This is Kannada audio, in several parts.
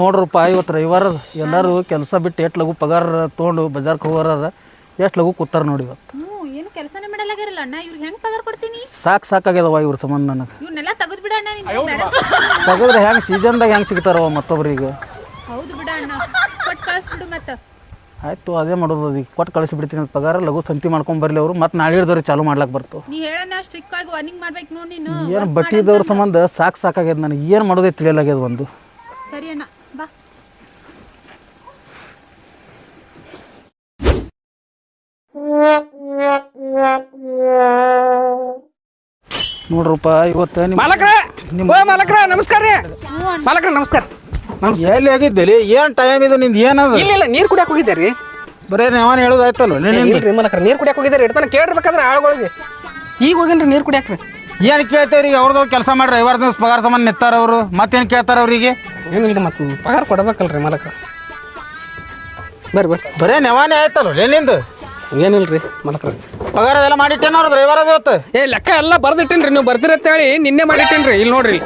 ನೋಡ್ರಪ್ಪ ಇವತ್ತು ರವಿವಾರ ಎಲ್ಲರೂ ಕೆಲಸ ಬಿಟ್ಟು ಎಷ್ಟು ಲಘು ಪಗಾರ ತೊಗೊಂಡು ಬಜಾರ್ಗೆ ಹೋಗೋರ ಎಷ್ಟು ಲಘು ಕೂತಾರ ನೋಡಿ ಇವತ್ತು ಏನು ಕೆಲಸನೇ ಮಾಡಲಾಗಿರಲ್ಲ ಅಣ್ಣ ಇವ್ರಿಗೆ ಹೆಂಗ್ ಪಗಾರ ಕೊಡ್ತೀನಿ? ಸಾಕು ಸಾಕಾಗ್ಯದವ ಇವ್ರ ಸಂಬಂಧ ನನಗೆ. ಇವ್ನೆಲ್ಲ ತೆಗೆದು ಬಿಡ ಅಣ್ಣ ನೀನು. ತೆಗೆದ್ರೆ ಹೆಂಗೆ ಸೀಸನ್ದಾಗ ಹೆಂಗೆ ಸಿಗ್ತಾರವ ಮತ್ತೊಬ್ರಿಗೆ? ಹೌದು ಬಿಡ ಅಣ್ಣ. ಕೊಟ್ಟು ಕಳಿಸ್ಬಿಡು ಮತ್ತೆ. ಆಯ್ತು ಅದೇ ಮಾಡೋದು ಈಗ ಕೊಟ್ಟು ಕಳಿಸಿಬಿಡ್ತೀನಿ ಅಂತ ಪಗಾರ ಲಘು ಸಂತಿ ಮಾಡ್ಕೊಂಡ್ ಬರ್ಲಿ ಅವರು. ಮತ್ತೆ ನಾಳೆ ಹಿಡ್ದವ್ರು ಚಾಲು ಮಾಡ್ಲಾಕ್ ಬರ್ತು. ನೀ ಹೇಳಣ್ಣ ಸ್ಟ್ರಿಕ್ ಆಗಿ ವಾರ್ನಿಂಗ್ ಮಾಡ್ಬೇಕು ನೋಡಿ ನೀನು. ಏನು ಬಟ್ಟಿ ಸಂಬಂಧ ಸಾಕು ಸಾಕಾಗ್ಯದ ನನಗೆ. ಏನು ಮಾಡೋದೇ ತಿಳಿಯಲಾಗ್ಯದ ಒಂದು. ಸರಿ ಅಣ್ಣ. ಬಾ. ನೋಡ್ರಪ್ಪ ಇವತ್ತು ನಿಮ್ಮ ಮಾಲಕ್ರ! ಓ ಮಾಲಕ್ರ ನಮಸ್ಕಾರ ರೀ. ಮಾಲಕ್ರ ನಮಸ್ಕಾರ. ನಮಸ್ಕಾರ. ಎಲ್ಲಿ ಹೋಗಿದ್ದೇಲಿ ಏನು ಟೈಮ್ ಇದು ನಿಂದು? ಏನದ ಇಲ್ಲ ಇಲ್ಲ ನೀರು ಕುಡಿಯಕ್ಕೆ ಹೋಗಿದ್ದೆ ರೀ. ಬರೇ ನಾವನ್ ಹೇಳೋದಾಯ್ತಲ್ಲ ಇಲ್ರಿ ಮಾಲಕ್ರ ನೀರು ಕುಡಿಯಕ್ಕೆ ಹೋಗಿದ್ದಾರೆ ಇಡ್ತಾನೆ ಕೇಳಿರ್ಬೇಕಾದ್ರೆ ಆಳುಗಳಿಗೆ. ಈಗ ಹೋಗಿನ್ರಿ ನೀರು ಕುಡಿಯಕ್ಕೆ ಏನು ಕೇಳ್ತೇವ್ರಿ ಅವ್ರದ್ದು ಕೆಲಸ ಮಾಡ್ರಿ ಐವರ್ ದಿವಸ ಪಗಾರ ಸಂಬಂಧ ನಿತ್ತಾರ ಅವರು. ಮತ್ತೇನ್ ಕೇಳ್ತಾರ ಅವ್ರಿಗೆ? ಏನು ಇದು ಮತ್ತೆ? ಪಗಾರ ಕೊಡ್ಬೇಕಲ್ರಿ ಮಾಲಕ. ಬರ್ರಿ ಬರ್ರಿ. ಬರೇ ನೆವಾನೆ ಆಯ್ತಲ್ಲ ನಿಂದು? ಏನಿಲ್ರಿ ಮಾಲಕ್ರ ಪಗಾರ ಎಲ್ಲ ಮಾಡಿಟ್ಟೇನ ಅವ್ರದ್ದು ಐವಾರ ಇವತ್ತು? ಏ ಲೆಕ್ಕ ಎಲ್ಲ ಬರ್ದಿಟ್ಟೇನ್ರಿ. ನೀವು ಬರ್ದಿರತ್ತೆ ಹೇಳಿ ನಿನ್ನೆ ಮಾಡಿಟ್ಟೇನ್ರಿ. ಇಲ್ಲಿ ನೋಡ್ರಿ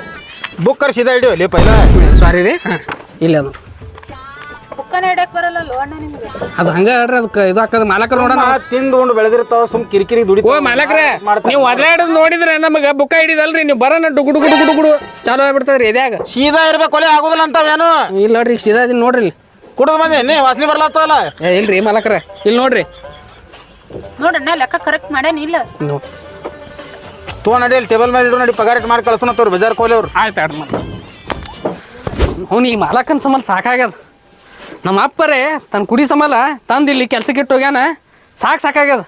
ಬುಕ್ಕರ್ ಕರ್ಸಿದ ಹಿಡಿಯೋ ಇಲ್ಲಿ ಪೈಲ. ಸಾರಿ ರೀ. ಹಾಂ. ಇಲ್ಲ ಅದು. ಹಿಡಕ್ ಬರಲ್ಲ ಅಣ್ಣ ನಿಮ್ಗೆ? ಅದು ಹಂಗೆ ಹೇಳ್ರಿ ಅದಕ್ಕೆ ಇದು ಹಾಕದ ಮಾಲಕ್ರ ನೋಡೋಣ. ತಿಂದು ಉಂಡು ಬೆಳೆದಿರ್ತಾವ ಸುಮ್ ಕಿರಿಕಿರಿ ದುಡಿ ಓ ಮಾಲಕ್ರೆ ನೀವು ಒದರಾಡೋದು ನೋಡಿದ್ರೆ ನಮಗೆ ಬುಕ್ಕ ಹಿಡಿದಲ್ರಿ ನೀವು ಬರೋಣ ಡುಗುಡು ಗುಡು ಗುಡು ಗುಡು ಚಾಲು ಆಗ್ಬಿಡ್ತದ್ರಿ ಎದ್ಯಾಗ? ಸೀದಾ ಇರ್ಬೇಕು ಕೊಲೆ ಆಗುದಿಲ್ಲ ಅಂತಾವೇನು ಇಲ್ಲ ನೋಡ್ರಿ ಈಗ ಸೀದಾ ಇದೀನಿ ನೋಡ್ರಿ ಇಲ್ಲಿ. ಕುಡಿದು ಬಂದೆ ನೀ ವಾಸನೆ ಬರ್ಲತ್ತಲ್ಲ ಏ ಇಲ್ರಿ ಮಾಲಕ್ರೆ ಇಲ್ಲಿ ನೋಡ್ರಿ. ನೋಡಣ್ಣ ಲೆಕ್ಕ ಕರೆಕ್ಟ್ ಮಾಡೇನಿ ಇಲ್ಲ. ನೀವು ತೋ ನಡಿ ಅಲ್ಲಿ ಟೇಬಲ್ ಮೇಲೆ ಇಡು ನಡಿ ಪಗಾರ ಇಟ್ಟು ಮಾಡಿ ಕಳ್ಸೋನತ್ತವ್ರು ಬಜಾರ್ ಕೋಲಿ ಅವ್ರು. ಆಯ್ತು ಆಡ್ರಿ ಅವ್ನು ಈ ಮಾಲಕನ ಸಂಬಳ ಸಾಕಾಗ್ಯದ. ನಮ್ಮ ಅಪ್ಪರೇ ತನ್ನ ಕುಡಿ ಸಮಲ ತಂದು ಇಲ್ಲಿ ಕೆಲ್ಸಕ್ಕೆ ಇಟ್ಟು ಹೋಗ್ಯಾನ. ಸಾಕು ಸಾಕಾಗ್ಯದ.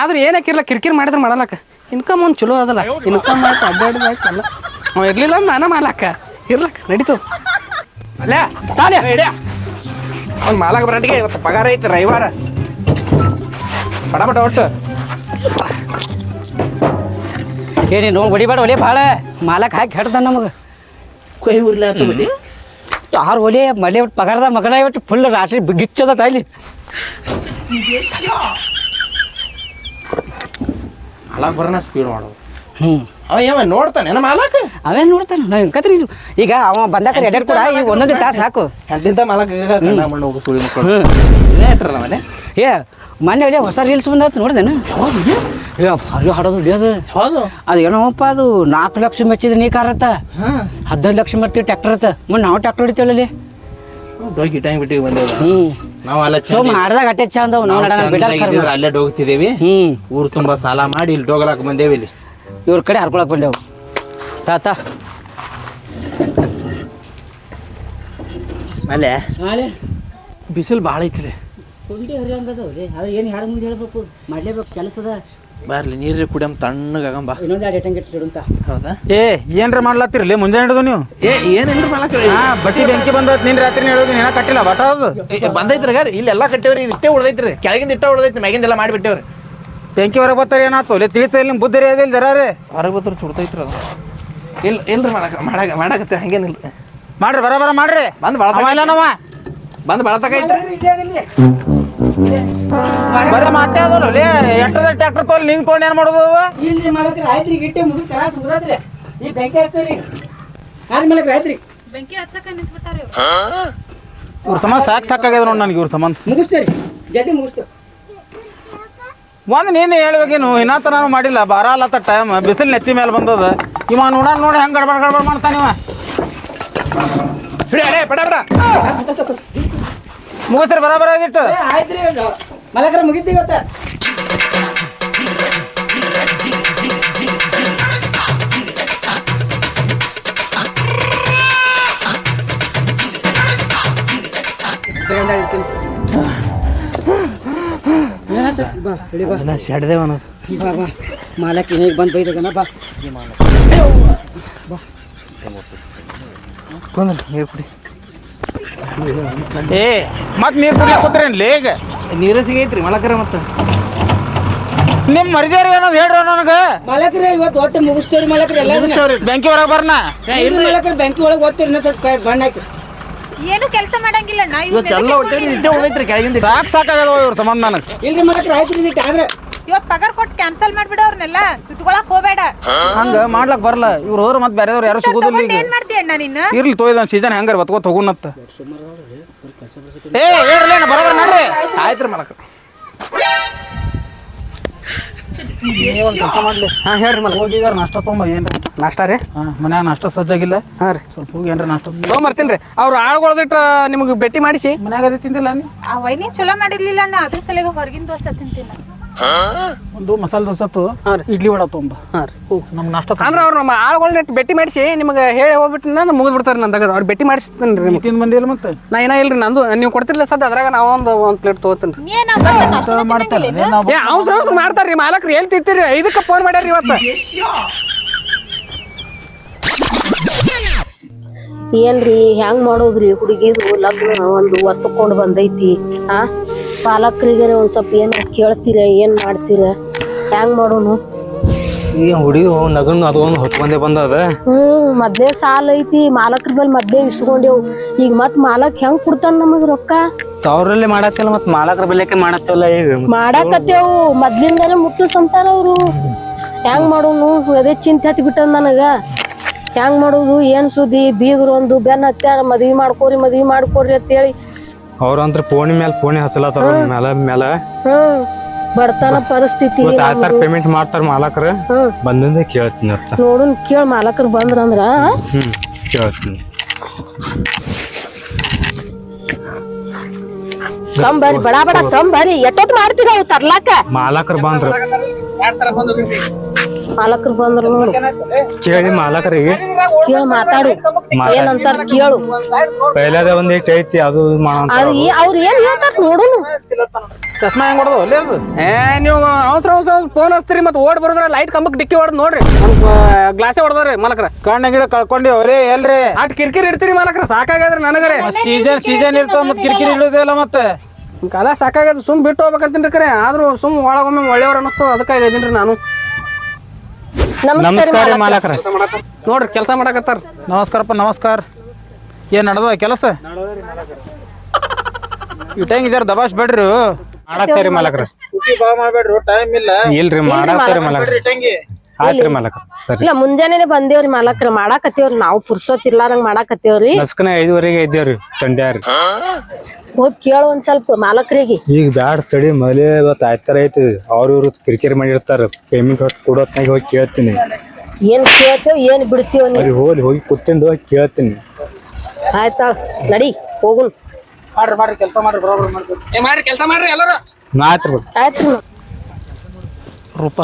ಆದ್ರೆ ಕಿರ್ಲ ಕಿರ್ಕಿರ್ ಮಾಡಿದ್ರೆ ಮಾಡಲಕ್ಕ. ಇನ್ಕಮ್ ಒಂದು ಚಲೋ ಅದಲ್ಲ. ಇನ್ಕಮ್ ಆಯ್ತು ಅಡ್ಡಾಡಿದ ಆಯ್ತು ಅವ ಇರ್ಲಿಲ್ಲ ಅಂದ್ರೆ ನಾನೇ ಮಾಲಕ್ಕ ಇರ್ಲಕ್ಕ ನಡೀತದ. ಅಲ್ಲ ತಾನೇ? ಹಿಡಿಯ ಅವ್ನ ಮಾಲಕ ಬರಟಿಗೆ ಇವತ್ತು ಪಗಾರ ಐತೆ ರವಿವಾರ. ಪಟ ಪಟ ಒಟ್ಟು ಏನೇನು ನೋಡಿ ಹೊಡಿಬೇಡ ಒಲೆ ಭಾಳ ಮಾಲಕ್ ಹಾಕಿ ಹೆಡ್ದ ನಮಗೆ. ಕೈ ಉರ್ಲಿ ಆತು ಬಲಿ ಆರು ಒಲೆ ಮಳೆ ಒಟ್ಟು ಪಗಾರದ ಮಗನ ಇವತ್ತು ಫುಲ್ ರಾತ್ರಿ ಬಿಗಿಚ್ಚದ ತಾಯ್ಲಿ ಮಾಲಕ್ ಬರೋಣ ಸ್ಪೀಡ್ ಮಾಡೋದು. ಹ್ಞೂ ಅವ ನೋಡ್ತಾನೆ? ನಮ್ಮ ಮಾಲಕ? ಅವೇನು ನೋಡ್ತಾನೆ? ನಾ ಕತ್ರಿ ಈಗ ಅವ ಬಂದಾಕ ಎಡೆಡ್ ಕೂಡ ಈಗ ಒಂದೊಂದು ತಾಸು ಹಾಕು ಎಂತಿಂತ ಮಾಲಕ ಮಣ್ಣು ಹೋಗು ಸುಳಿ ಮಕ್ಕಳು ಏ ಮೊನ್ನೆ ಹೊಸ ರೀಲ್ಸ್ ಬಂದತ್ ನೋಡ್ದೇನು ಹಾಡೋದು ಹೊಡಿಯೋದು ಹೌದು. ಅದು ಏನೋಪ್ಪ ಅದು ನಾಲ್ಕು ಲಕ್ಷ ಮೆಚ್ಚಿದ ನೀ ಕಾರತ್ತ ಹಾಂ. ಹದಿನೈದು ಲಕ್ಷ ಮೆಚ್ಚಿದ ಟ್ಯಾಕ್ಟರ್ ಅತ್ತ. ಮುಂದೆ ನಾವು ಟ್ಯಾಕ್ಟರ್ ಹೊಡಿತೇವಲ್ಲಿ ಡೋಗಿ ಟೈಮ್ ಬಿಟ್ಟಿಗೆ ಬಂದೇವ. ಹ್ಞೂ ನಾವು ಅಲ್ಲ ಮಾಡ್ದಾಗ ಅಟ್ಟೆ ಚಂದ ಅವು. ನಾವು ಅಲ್ಲೇ ಡೋಗ್ತಿದ್ದೇವಿ. ಹ್ಞೂ ಊರು ತುಂಬಾ ಸಾಲ ಮಾಡಿ ಇಲ್ಲಿ ಡೋಗಲಾಕ ಬಂದೇವಿ ಇಲ್ಲಿ. ಇವ್ರ ಕಡೆ ಹರ್ಕೊಳಕ್ ಬಂದೆವು. ತಾತ. ಅಲ್ಲೇ. ಬಿಸಿಲು ಭಾಳ ಐತ್ರಿ. ರೀ ಅದು ಏನು ಯಾರ ಮುಂದೆ ಹೇಳ್ಬೇಕು? ಮಾಡಲೇಬೇಕು ಕೆಲಸದ. ಬರ್ಲಿ ನೀರು ಕುಡಿಯಂ ತಣ್ಣಗಾಗಂಬ ಇನ್ನೊಂದು ಇಟ್ಟು ಹೌದಾ? ಏ ಏನ್ರ ಮಾಡ್ಲತ್ತಿರ್ಲಿ ಮುಂಜಾನೆ ಹಿಡಿದು ನೀವು? ಏ ಹಾ ಬಟ್ಟಿ ಬೆಂಕಿ ಬಂದತ್ ನಿನ್ ರಾತ್ರಿ ಹೇಳೋದು ನೀನ ಕಟ್ಟಿಲ್ಲ ಬಟ ಅದು ಬಂದೈತ್ರಿ ಗಾರಿ ಇಲ್ಲಿ ಎಲ್ಲಾ ಕಟ್ಟೇವ್ರಿ ಇಟ್ಟೇ ಉಳ್ದೈತ್ರಿ ಕೆಳಗಿಂದ ಇಟ್ಟ ಉಳ್ದೈತಿ ಮ್ಯಾಗಿಂದೆಲ್ಲ ಎಲ್ಲ ಮಾಡಿಬಿಟ್ಟೇವ್ರಿ. ಬೆಂಕಿ ಹೊರಗೆ ಬರ್ತಾರೆ ಏನಾಯ್ತು ಅಲ್ಲಿ ತಿಳಿತಾ ಇಲ್ಲ ನಿಮ್ ಬುದ್ಧಿ ಅದಿಲ್ಲ ಜರಾರೆ. ಹೊರಗೆ ಬತ್ರ ಚುಡ್ತೈತ್ರಿ ಅದು. ಇಲ್ಲ ಇಲ್ರಿ ಮಾಡಕ ಮಾಡಾಕ ಮಾಡಾಕತ್ತೆ ಹಂಗೇನಿಲ್ಲ. ಮಾಡ್ರಿ ಬರ ಬರ ಮಾಡ್ರಿ. ಬಂದ್ ಭಾಳ ಬಂದು ಇಲ್ಲ ಬಂದ್ ಬಳತಕ ಐತ್ರಿ. ಬರೀ ಮಾತೇ ಅದಲ್ಲ ಲೇ ಎಂಟದ ಟ್ಯಾಕ್ಟರ್ ತೊಗೊಳಿ ನಿಂಗೆ ತೊಗೊಂಡು ಏನು ಮಾಡೋದು ಇಲ್ಲಿ ಇಲ್ರಿ ಮಾಲಕ್ರಿ ಆಯ್ತ್ರಿ ಗಿಟ್ಟೆ ಮುಗಿದ ಕಲಾಸ ಈ ಬೆಂಕಿ ಹಚ್ತೀರಿ ಆದ್ಮೇಲೆ ಆಯ್ತ್ರಿ ಬೆಂಕಿ ಹಚ್ಚಕ ನಿಂತ್ಬಿಟ್ಟಾರೆ ಇವ್ರು. ಇವ್ರ ಸಮಾನ ಸಾಕು ಸಾಕಾಗ್ಯದ ನೋಡಿ ನನಗೆ ಇವ್ರ ಸಮಾನ ಮುಗಿಸ್ತೇರಿ. ಜಲ್ದಿ ಮುಗಿಸ್ತೇವೆ ಒಂದು ನೀನು ಹೇಳ್ಬೇಕೇನು ಇನ್ನತ್ತ ನಾನು ಮಾಡಿಲ್ಲ. ಬಾರ ಅಲ್ಲತ್ತ ಟೈಮ್ ಬಿಸಿಲು ನೆತ್ತಿ ಮೇಲೆ ಬಂದದ. ಇವ ನೋಡ ನೋಡಿ ಹೆಂಗೆ ಗಡ್ಬಡ್ ಗಡ್ಬಡ್ ಮಾಡ್ತಾನೆ ಇವ. ಹಿಡಿ ಅಡೇ ಪಡ ಪಡ ಮುಗಿಸ್ರಿ ಬರ ಬರ ಆಯ್ತ್ರಿ ಮಲಕ್ರ ಮುಗಿತಿ ಇವತ್ತ? ಬಾ ಹಿಡಿ ಬಾ ಬಾ ಬಾ ಮಾಲಕ್ ಇನ್ನೀಗ ಬಂದು ಬೈದಗನ ಬಾ ಕೊಂದ್ರ ನೀರು ಕುಡಿ ಏ, ಮತ್ತೆ ನೀರು ಕುಡಿಯಕ್ಕೆ ಕೂತ್ರೇನ್ಲಿ ಈಗ? ನೀರು ಸಿಗೈತ್ರಿ ಮಲಕರ ಮತ್ತೆ. ನಿಮ್ಮ ಮರ್ಜಾರಿ ಏನೋ ಹೇಳ್ರಿ ನನಗೆ? ಇವತ್ ಇವತ್ತು ಒಟ್ಟು ಮುಗಿಸ್ತೇವ್ರಿ ಮಲಕ್ರಿ ಎಲ್ಲ ಬ್ಯಾಂಕಿ ಒಳಗ ಬರ್ನ? ಮಾಲಕ್ರಿ ಬ್ಯಾಂಕಿ ಒಳಗೆ ಓದ್ತೀರಿ ಇನ್ನೊಂದ್ ಸ್ವಲ್ಪ ಬಣ್ಣ ಹಾಕಿ. ಏನು ಕೆಲಸ ಮಾಡಂಗಿಲ್ಲ ಇವತ್ತು ಎಲ್ಲ ಹೊಟ್ಟೆ ಇಟ್ಟೆ ಕೆಳಗಿಂದ. ಸಾಕು ಸಾಕಾಗಲ್ಲ ಇವ್ರ ಸಂಬಂಧ ನನಗೆ. ಇಲ್ರಿ ಮಾಲಕ್ರಿ ಆಯ್ತು ಆದ್ರೆ. ಇವತ್ ಪಗಾರ ಕೊಟ್ಟು ಕ್ಯಾನ್ಸಲ್ ಮಾಡ್ಬಿಡ ಅವ್ರನ್ನೆಲ್ಲ ಇಟ್ಕೊಳಕ್ ಹೋಗ್ಬೇಡ. ಹಂಗ ಮಾಡ್ಲಕ್ ಬರಲ್ಲ. ಇವ್ರು ಹೋದ್ರ ಮತ್ತೆ ಬೇರೆದವ್ರು ಯಾರು ಸಿಗೋದಿಲ್ಲ ಈಗ. ಏನ್ ಮಾಡ್ತೀಯ ಅಣ್ಣ ನಿನ್ನ ಇರ್ಲಿ ತೊಯ್ದ ಸೀಸನ್ ಹೆಂಗಾರ ಬತ್ಕೋತ ಹೋಗುನತ್ತ ಏ ಹೇಳ್ರಿ ಅಣ್ಣ ಬರೋಬರ್ ಮಾಡ್ರಿ ಆಯ್ತ್ರಿ ಮಾಲಕ್ರ ಒಂದು ಕೆಲಸ ಮಾಡ್ಲಿ. ಹಾಂ ಹೇಳ್ರಿ ಮಲ ಹೋಗಿದಾರ ನಾಷ್ಟ ತೊಗೊಂಬ ಏನ್ರಿ? ನಾಷ್ಟ ರೀ? ಹಾಂ ಮನ್ಯಾಗ ನಾಷ್ಟ ಸಜ್ಜಾಗಿಲ್ಲ ಹಾಂ ರೀ. ಸ್ವಲ್ಪ ಹೋಗಿ ಏನ್ರ ನಾಷ್ಟ ತೊಗೊಂಬರ್ತೀನಿ ರೀ. ಅವ್ರು ಆಳ್ಗೊಳ್ದಿಟ್ಟು ನಿಮಗೆ ಭೇಟಿ ಮಾಡಿಸಿ. ಮನ್ಯಾಗ ಅದೇ ತಿಂದಿಲ್ಲ ನೀ ಆ ವೈನಿ ಚಲೋ ಮಾಡಿರ್ಲಿಲ್ಲ ಅಣ್ಣ. ಅದ್ರ ಸಲಿಗೆ ಹೊರಗಿನ ದೋಸೆ ತಿಂತೀನಿ. ನಾನು. ಒಂದು ಮಸಾಲೆ ದೋಸತ್ತು ಇಡ್ಲಿ ವಡ ತೊಂಬ ಹಾಂ ರೀ. ನಮ್ಗೆ ನಾಷ್ಟ ಅಂದ್ರೆ ಅವ್ರು ನಮ್ಮ ಆಳುಗಳನ್ನ ಭೇಟಿ ಮಾಡಿಸಿ ನಿಮಗೆ ಹೇಳಿ ಹೋಗ್ಬಿಟ್ಟು ನಾನು ಮುಗಿದು ಬಿಡ್ತಾರೆ ನಂದಾಗ ಅವ್ರು ಭೇಟಿ ಮಾಡಿಸ್ತೀನಿ ರೀ ನಿಮ್ಗೆ. ತಿಂದು ಬಂದಿಲ್ಲ ಮತ್ತೆ? ನಾ ಏನ ಇಲ್ರಿ ನಂದು ನೀವು ಕೊಡ್ತಿರ್ಲಿಲ್ಲ ಸದ್ ಅದ್ರಾಗ ನಾವು ಒಂದು ಒಂದು ಪ್ಲೇಟ್ ತೊಗೋತೀನಿ ರೀ. ನೀ ಮಾಡ್ತಾರೆ. ರೀ ಏ ಮಾಲಕ್ರಿ ಎಲ್ಲಿ ತಿಂತೀರಿ? ಇದಕ್ಕೆ ಫೋನ್ ಮಾಡ್ಯಾರ ಇವತ್ತು. ಏನ್ರಿ ಹೆಂಗ್ ಮಾಡೋದ್ರಿ ಹುಡುಗಿದು? ಲಗ್ನ ಒಂದು ಒತ್ತುಕೊಂಡು ಬಂದೈತಿ ಆ? ಪಾಲಕರಿಗೆ ಒಂದ್ ಸ್ವಲ್ಪ ಏನು ಕೇಳ್ತೀರ ಏನು ಮಾಡ್ತೀರ? ಹೆಂಗ್ ಮಾಡೋನು? ಈ ಹುಡುಗಿ ನಗನ್ ಅದೊಂದು ಹೊತ್ಕೊಂಡೆ ಬಂದ ಹ್ಮ್ ಮೊದ್ಲೇ ಸಾಲ ಐತಿ ಮಾಲಕ್ರ ಮೇಲೆ ಮೊದ್ಲೇ ಇಸ್ಕೊಂಡೇವು. ಈಗ ಮತ್ ಮಾಲಕ್ ಹೆಂಗ್ ಕೊಡ್ತಾನ ನಮಗ್ ರೊಕ್ಕ? ಅವ್ರಲ್ಲೇ ಮಾಡತ್ತಲ್ಲ ಮತ್ ಮಾಲಕ್ರ ಬೆಲೆಕ್ಕೆ ಮಾಡತ್ತಲ್ಲ ಈಗ. ಮಾಡಾಕತ್ತೇವು ಮೊದ್ಲಿಂದಾನೆ ಮುಟ್ಟಿಸಂತಾರ ಅವ್ರು. ಹೆಂಗ್ ಮಾಡೋನು? ಅದೇ ಚಿಂತೆ ಹತ್ತಿ ಬಿಟ್ಟದ ನನಗ. ಹೆಂಗ್ ಮಾಡೋದು? ಏನ್ ಸುದ್ದಿ? ಬೀಗರು ಒಂದು ಬೆನ್ನ ಹತ್ಯಾರ ಮದ್ವಿ ಮಾಡ್ಕೋರಿ ಮದ್ವಿ ಮಾಡ್ಕೋರಿ ಅಂತೇಳಿ ಅವ್ರಂತ್ರ ಫೋನ್ ಮೇಲೆ ಫೋನ್ ಹಚ್ಚಲತ್ತಾರ ಮ್ಯಾಲ ಮ್ಯಾಲ. ಹ್ಮ್ ಬಡತನ ಪರಿಸ್ಥಿತಿ ಆತರ ಪೇಮೆಂಟ್ ಮಾಡ್ತಾರ ಮಾಲಕರ. ಬಂದಿಂದ ಕೇಳ್ತೀನಿ ಅರ್ಥ. ನೋಡುನ್ ಕೇಳ ಮಾಲಕರು ಬಂದ್ರಂದ್ರ ಹ್ಮ್ ಕೇಳ್ತೀನಿ. ತಂಬರಿ ಬಡ ಬಡ ತಂಬರಿ ಎಟ್ಟೊತ್ತು ಮಾಡ್ತೀರ ಅವು ತರ್ಲಾಕ? ಮಾಲಕರ ಬಂದ್ರ. ಮಾಲಕರು ಬಂದ್ರು ನೋಡು. ಕೇಳಿ ಮಾಲಕರಿಗೆ. ಕೇಳಿ ಮಾತಾಡು. ಏನಂತಾರ ಕೇಳು. ಪೈಲಾದ ಒಂದ್ ಇಟ್ ಐತಿ ಅದು ಅದ್ ಅವ್ರ ಏನ್ ಹೇಳ್ತಾರ ನೋಡುನು. ಚಸ್ಮಾ ಹೆಂಗ್ ಹೊಡೆದು ಅಲ್ಲೇ ಅದು? ಏ ನೀವು ಅವಸರ ಅವಸರ ಫೋನ್ ಹಚ್ತೀರಿ ಮತ್ತೆ ಓಡ್ ಬರೋದ್ರ ಲೈಟ್ ಕಂಬಕ್ಕೆ ಡಿಕ್ಕಿ ಹೊಡೆದ್ ನೋಡ್ರಿ. ಗ್ಲಾಸೇ ಹೊಡೆದ್ರಿ ಮಾಲಕರ. ಕಣ್ಣ ಗಿಡ ಕಳ್ಕೊಂಡಿ ಅವರೇ ಎಲ್ರಿ? ಅಟ್ ಕಿರಿಕಿರಿ ಇಡ್ತೀರಿ ಮಾಲಕ್ರ ಸಾಕಾಗ್ಯದ್ರಿ ನನಗರೆ. ಸೀಸನ್ ಸೀಸನ್ ಇರ್ತಾವ ಮತ್ತೆ ಕಿರಿಕಿರಿ ಇಡುದಿಲ್ಲ ಮತ್ತೆ. ಕಾಲ ಸಾಕಾಗ್ಯದ ಸುಮ್ ಬಿಟ್ಟು ಹೋಗ್ಬೇಕಂತೀನಿ ಕರೆ. ಆದ್ರೂ ಸುಮ್ ಒಳಗೊಮ್ಮೆ ಒಳ್ಳೆಯವ್ರು ಅನ್ನಿಸ್ತದ ಅದಕ್ಕೆ ಇದೀನಿ ನಾನು. ನಮಸ್ಕಾರ ಮಾಲಕರ. ನೋಡ್ರಿ ಕೆಲಸ ಮಾಡಕತ್ತಾರ. ನಮಸ್ಕಾರಪ್ಪ ನಮಸ್ಕಾರ. ಏನ್ ನಡ್ದ ಕೆಲಸ? ಇಟ್ಟಂಗಿ ಜರ ದಬಾಶ್ ಬೇಡ್ರಿ ಮಾಡಾಕ್ತಾರಿ ಮಾಲಕರ. ಮಾಡ್ಬೇಡ್ರಿ ಟೈಮ್ ಇಲ್ಲ ಇಲ್ರಿ ಮಾಡಾಕ್ತಾರಿ ಮಾಲಕರ ಆಯ್ತ್ರಿ ಮಲಕ ಸರಿ. ಇಲ್ಲ ಮುಂಜಾನೆ ಬಂದೇವ್ರಿ ಮಾಲಕ್ರ. ಮಾಡಾಕತ್ತೇವ್ರಿ. ನಾವು ಪುರ್ಸೋತ್ ಇರ್ಲಾರಂಗ್ ಮಾಡಾಕತ್ತೇವ್ರಿ. ನಸ್ಕನ ಐದುವರೆಗೆ ಇದ್ದೇವ್ರಿ ತಂಡ್ಯಾರಿ ಹೋಗ್ ಕೇಳು ಒಂದ್ ಸ್ವಲ್ಪ ಮಾಲಕ್ರಿಗೆ. ಈಗ ಬ್ಯಾಡ ತಡಿ ಮಲೆ ಇವತ್ತು ಆಯ್ತಾರ ಐತಿ. ಅವ್ರ ಇವ್ರು ಕಿರಿಕಿರಿ ಮಾಡಿರ್ತಾರ. ಪೇಮೆಂಟ್ ಹೊತ್ತು ಕೊಡೋತ್ನಾಗ ಹೋಗಿ ಕೇಳ್ತೀನಿ. ಏನ್ ಕೇಳ್ತೇವ್ ಏನ್ ಬಿಡ್ತೀವಿ ನೀ. ಅವ್ರಿಗೆ ಹೋಗಿ ಹೋಗಿ ಕೂತಿಂದ ಹೋಗಿ ಕೇಳ್ತೀನಿ. ಆಯ್ತಾ ನಡಿ ಹೋಗುನ್. ಏ ಮಾಡ್ರಿ ಕೆಲಸ ಮಾಡ್ರಿ ಎಲ್ಲರೂ. ಆಯ್ತ್ರಿ ಬಿಡು. ಆಯ್ತು ರೂಪ.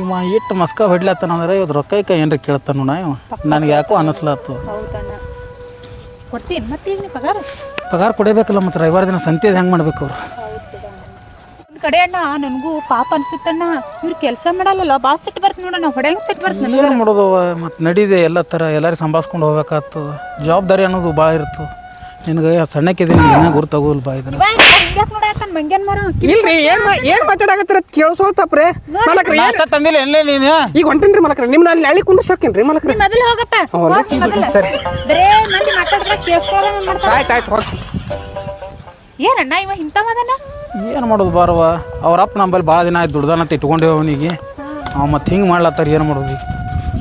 ಇವ ಇಟ್ಟು ಮಸ್ಕ ಹೊಡ್ಲತ್ತನಂದ್ರೆ ಇವತ್ತು ರೊಕ್ಕ ಕೈ ಏನ್ರ ಕೇಳ್ತಾನ ನೋಡ ಇವ ನನಗೆ ಯಾಕೋ ಅನಿಸ್ಲತ್ತು ಕೊಡ್ತೀನಿ ನೀ ಪಗಾರ? ಪಗಾರ ಕೊಡಬೇಕಲ್ಲ ಮತ್ತೆ ರವಿವಾರ ದಿನ ಸಂತೆ ಹೆಂಗೆ ಮಾಡ್ಬೇಕು ಅವ್ರು? ಒಂದ್ ಕಡೆ ಅಣ್ಣ ನನಗೂ ಪಾಪ ಅನ್ಸುತ್ತಣ್ಣ. ಇವ್ರು ಕೆಲಸ ಮಾಡಲ್ಲ ಬಾ ಸಿಟ್ಟು ಬರ್ತ ನೋಡಣ್ಣ ಹೊಡೆಯಂಗ್ ಸಿಟ್ಟು ಬರ್ತ ಏನು ಮಾಡೋದು ಮತ್ತು ನಡೀದೆ ಎಲ್ಲ ಥರ ಎಲ್ಲರೂ ಸಂಭಾಸ್ಕೊಂಡು ಹೋಗ್ಬೇಕಾಗ್ತದ. ಜವಾಬ್ದಾರಿ ಅನ್ನೋದು ಭಾಳ ಇರ್ತದೆ. ನಿನಗೆ ಸಣ್ಣಕ್ಕಿದ್ದೀನಿ ಗುರ್ತಾಗೋಲ್ಲ ಬಾ ಇದನ್ನ. ಇಲ್ರಿ ಏನ್ ಮಾ- ಏನ್ ಮಾತಾಡಕತ್ತೀರ? ಕೇಳಿಸೋತಪ್ರೆ. ಮಾಲಕ್ರ ಏನ್ ನಾಷ್ಟ ತಂದಿಲ್ಲ ಎಲ್ಲೇ ನೀನು? ಈಗ ಹೊಂಟೇನ್ರಿ ಮಾಲಕ್ರ ನಿಮ್ನ ಅಲ್ಲಿ ಹಳ್ಳಿ ಕುಂದ್ರ ಶೋಕೇನ್ರಿ ಮಾಲಕ್ರ? ಮೊದಲು ಹೋಗಪ್ಪ ಹೋಗ್ ಮೊದಲು. ಬರೇ ಮಂದಿ ಮಾತಾಡಿದ್ರೆ ಕೇಳಿಸ್ಕೊಳ್ಳೋಣ ಮಾಡ್ತಾರ? ಆಯ್ತು ಆಯ್ತು ಹೋಗಿ. ಏನಣ್ಣ ಇವ ಇಂಥವದನ ಏನು ಮಾಡೋದು ಬಾರವ ಅವ್ರಪ್ಪ ನಂಬಲ್ಲಿ ಭಾಳ ದಿನ ಆಯ್ತು ದುಡ್ದಾನಂತ ಇಟ್ಕೊಂಡೇವ ಅವನಿಗೆ. ಅವ ಮತ್ತೆ ಹಿಂಗೆ ಮಾಡ್ಲತ್ತಾರ ಏನು ಮಾಡೋದು ಈಗ?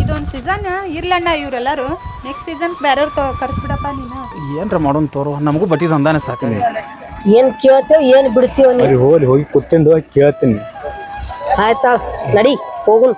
ಇದೊಂದ್ ಸೀಸನ್ ಇರ್ಲಣ್ಣ ಇವ್ರೆಲ್ಲರೂ. ನೆಕ್ಸ್ಟ್ ಸೀಸನ್ ಬೇರೆಯವ್ರು ಕರ್ಸ್ಬಿಡಪ್ಪ ನೀನು. ಏನ್ರ ಮಾಡೋನ್ ತೋರು ನಮಗೂ ಬಟ್ಟಿ ದಂದಾನೆ ಸಾಕಾಗಿ ಏನ್ ಕೇಳ್ತೇವ್ ಏನ್ ಬಿಡ್ತೀವ ಹೋಗಿ ಕೂತಿಂದ ಹೋಗಿ ಕೇಳ್ತೀನಿ. ಆಯ್ತಾ? ನಡಿ ಹೋಗುನ್